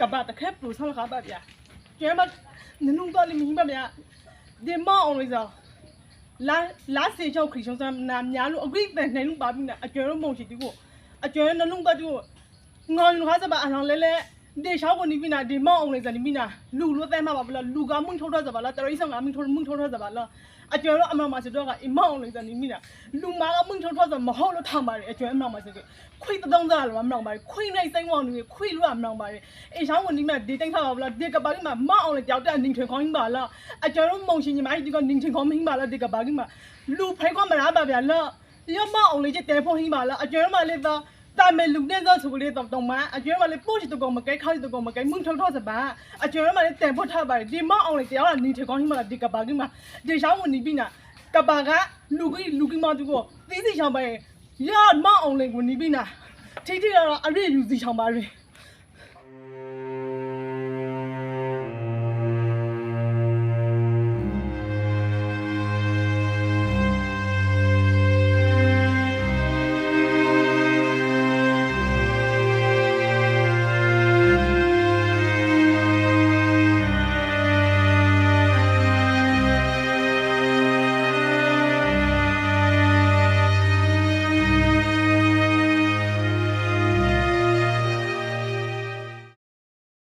ကဘာတခဲပလူဆောင်ခါပါဗျာကျဲမနနုံတော်လီမင်းပါဗျာဒီမောင်းအောင်လေးစားလာလာစေချောက်ခရီချုံစမ်းနာများလို့အဂိတဲ့နိုင်လို့ပါပြီနာအကျွဲမုံရှိတီကိုအကျွဲနနုံတော်တီကိုငေါလူခါစပါအလောင်လဲလဲ ဒီချောက်ကိုနိပိနာဒီမောင်းအောင်လေးစားနိပိနာလူလို့တဲမှာပါဘလားလူကမှုန်ထုတ်တော့စပါလားတရိဆောင်ကမှုန်ထုတ်မှုန်ထုတ်တော့စပါလားအကျွဲတော့အမမစတော့ကအမောင်းအောင်လေးစားနိပိနာလူမာကမှုန်ထုတ်တော့စမဟုတ်လို့ထောင်ပါတယ်အကျွဲအမမစကခွေတုံးသားလို့မမောင်းပါခွေနိုင်စိမ့်ဝောင်းနေခွေလို့မမောင်းပါတယ်အေချောင်းကိုနိမဒီတိုင်းထားပါဘလားဒီကပါလိမှာမောင်းအောင်လေးကြောက်တဲ့နင်းထွေခေါင်းပါလားအကျွဲတော့မုံရှင်ညီမဒီကနင်းထွေခေါင်းမင်းပါလားဒီကပါလိမှာလူဖဲခေါမလားပါဗျာလားရမအောင်လေးကျတဲဖုန်းဟင်းပါလားအကျွဲမလေးသား တာမဲလူတဲ့သောဆိုကလေးတော့တော့မအကျွဲမလေးပို့ချတကောင်မကဲခေါက်တကောင်မကဲမှုန်ထောက်ထောက်စပါအကျွဲမလေးတန်ဖို့ထားပါတယ်ဒီမောင်းအောင်လေးတရားလာနင်းထွေခေါင်းဟင်းပါလားဒီကပါလိမှာဒီချောင်းကိုနိပိနာကပါကလူကြီးလူကြီးမတူကိုသီးစီချောင်းပဲရမောင်းအောင်လေးကိုနိပိနာထိထိတော့အရိယူစီချောင်းပါရင်